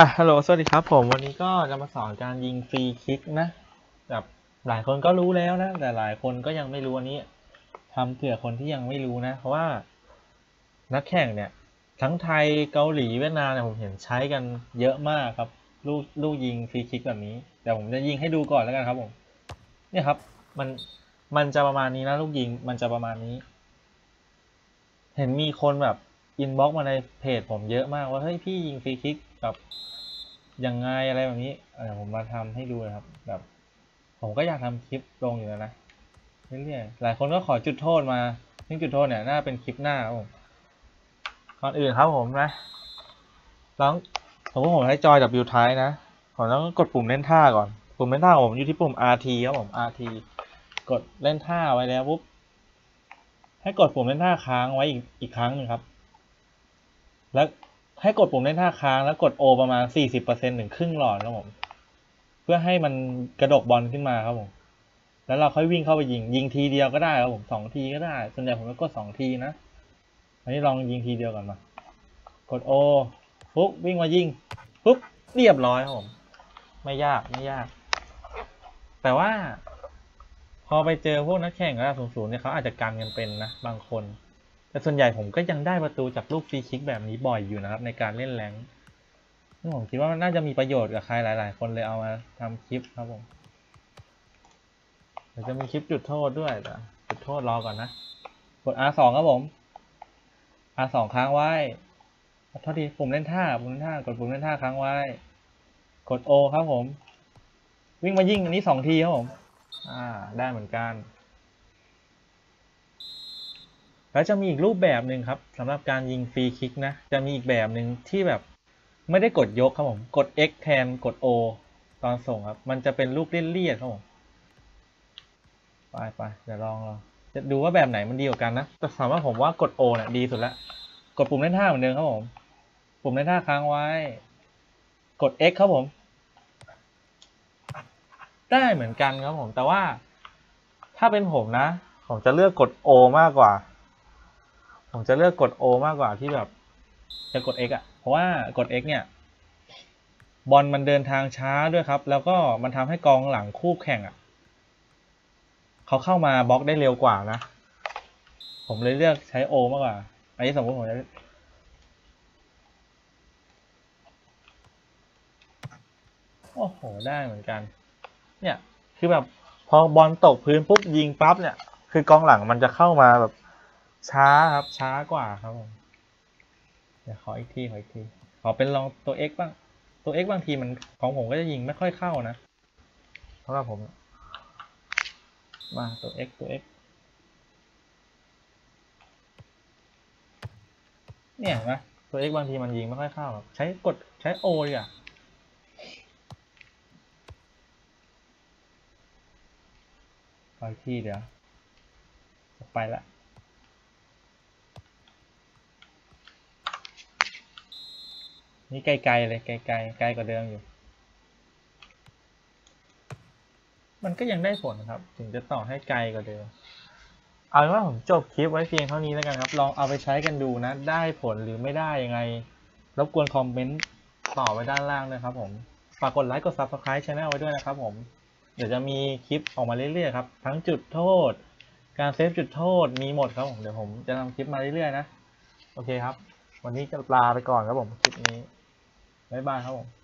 อะ ฮัลโหล สวัสดีครับผม วันนี้ก็จะมาสอนการยิงฟรีคิกนะแบบหลายคนก็รู้แล้วนะ แต่หลายคนก็ยังไม่รู้อันนี้ทำเผื่อคนที่ยังไม่รู้นะ เพราะว่านักแข่งเนี่ย ทั้งไทย เกาหลี เวียดนามเนี่ยผมเห็นใช้กันเยอะมากครับ ลูกลูกยิงฟรีคิกแบบนี้ แต่ผมจะยิงให้ดูก่อนแล้วกันครับผม เนี่ยครับ มัน มันจะประมาณนี้นะลูกยิง มันจะประมาณนี้ เห็นมีคนแบบ อินบ็อกมาในเพจผมเยอะมากว่าเฮ้ยพี่ยิงฟรีคิกแบบยังไงอะไรแบบนี้เดี๋ยวผมมาทำให้ดูนะครับ แบบ ผมก็อยากทำคลิปลงอยู่แล้วนะเรื่อยๆหลายคนก็ขอจุดโทษมาซึ่งจุดโทษเนี่ยน่าเป็นคลิปหน้าผมก่อนอื่นครับผมนะต้องสมมติผมให้จอย W ท้ายนะผมต้องกดปุ่มเล่นท่าก่อน ปุ่มเล่นท่าของผมอยู่ที่ปุ่ม RT ครับผม RT กดเล่นท่าไว้แล้วปุ๊บให้กดปุ่มเล่นท่าค้างไว้อีกอีกครั้งหนึ่งครับ แล้วให้กดปุ่มเล่นท่าค้างแล้วกด O ประมาณ 40%ถึงครึ่งหลอดครับผม เพื่อให้มันกระดกบอลขึ้นมาครับผม แล้วเราค่อยวิ่งเข้าไปยิง ยิงทีเดียวก็ได้ครับผมสองทีก็ได้ ส่วนใหญ่ผมก็กดสองทีนะ อันนี้ลองยิงทีเดียวก่อนมา กด O ปุ๊บวิ่งมายิงปุ๊บเรียบร้อยครับผม ไม่ยากไม่ยาก แต่ว่า พอไปเจอพวกนักแข่งระดับสูงๆเนี่ยเขาอาจจะกันกันเป็นนะบางคน แต่ส่วนใหญ่ผมก็ยังได้ประตูจากลูกฟรีคิกแบบนี้บ่อยอยู่นะครับ ในการเล่นแรงผมคิดว่ามันน่าจะมีประโยชน์กับใครหลาย ๆ คนเลยเอามาทำคลิปครับผมเดี๋ยวจะมีคลิปจุดโทษด้วยแต่จุดโทษรอก่อนนะ กด R2 ครับผม R2 ค้างไว้โทษทีปุ่มเล่นท่าปุ่มเล่นท่ากดปุ่มเล่นท่าค้างไว้ กด O ครับผม วิ่งมายิงอันนี้สองทีครับผม อ่า ได้เหมือนกัน แล้วจะมีอีกรูปแบบหนึ่งครับสำหรับการยิงฟรีคิกนะ จะมีอีกแบบหนึ่งที่แบบไม่ได้กดยกครับผม กด X แทนกด O ตอนส่งครับ มันจะเป็นลูกเลี่ยนๆครับผม ไปไปเดี๋ยวลองลองจะดูว่าแบบไหนมันดีกว่ากันนะ แต่สำหรับผมว่ากด O เนี่ยดีสุดละกดปุ่มเล่นท่าเหมือนเดิมครับผม ปุ่มเล่นท่าค้างไว้ กด X ครับผม ได้เหมือนกันครับผม แต่ว่าถ้าเป็นผมนะ ผมจะเลือกกด O มากกว่า ผมจะเลือกกด O มากกว่าที่แบบ จะกด X อะ เพราะว่ากด X เนี่ย บอลมันเดินทางช้าด้วยครับ แล้วก็มันทำให้กองหลังคู่แข่งอะเขาเข้ามาบล็อกได้เร็วกว่านะ ผมเลยเลือกใช้ O มากกว่า อันนี้สมมติผมจะโอ้โห ได้เหมือนกัน เนี่ย คือแบบ พอบอลตกพื้นปุ๊บยิงปั๊บเนี่ย คือกองหลังมันจะเข้ามาแบบ ช้าครับช้ากว่าครับผมเดี๋ยวขออีกทีขออีกทีขอเป็นลองตัว x บ้างตัว x บางทีมันของผมก็จะยิงไม่ค่อยเข้านะเพราะว่าผมมาตัว x ตัว x เนี่ยนไหมตัว x บางทีมันยิงไม่ค่อยเข้าหรอกใช้กดใช้ o ดีกว่าขออีกทีเดี๋ยว ไปละ นี่ไกลๆเลยไกลๆไกลกว่าเดิมอยู่ มันก็ยังได้ผลครับ ถึงจะต่อให้ไกลกว่าเดิม เอาเป็นว่าผมจบคลิปไว้เพียงเท่านี้แล้วกันครับ ลองเอาไปใช้กันดูนะ ได้ผลหรือไม่ได้ยังไง รบกวนคอมเมนต์ต่อไว้ด้านล่างด้วยครับผม ฝากกดไลค์ กด Subscribe Channel ไว้ด้วยนะครับผม เดี๋ยวจะมีคลิปออกมาเรื่อยๆครับ ทั้งจุดโทษ การเซฟจุดโทษ มีหมดครับผม เดี๋ยวผมจะทำคลิปมาเรื่อยๆนะ โอเคครับ วันนี้จะลาไปก่อนครับผมคลิปนี้ บ๊ายบายครับผม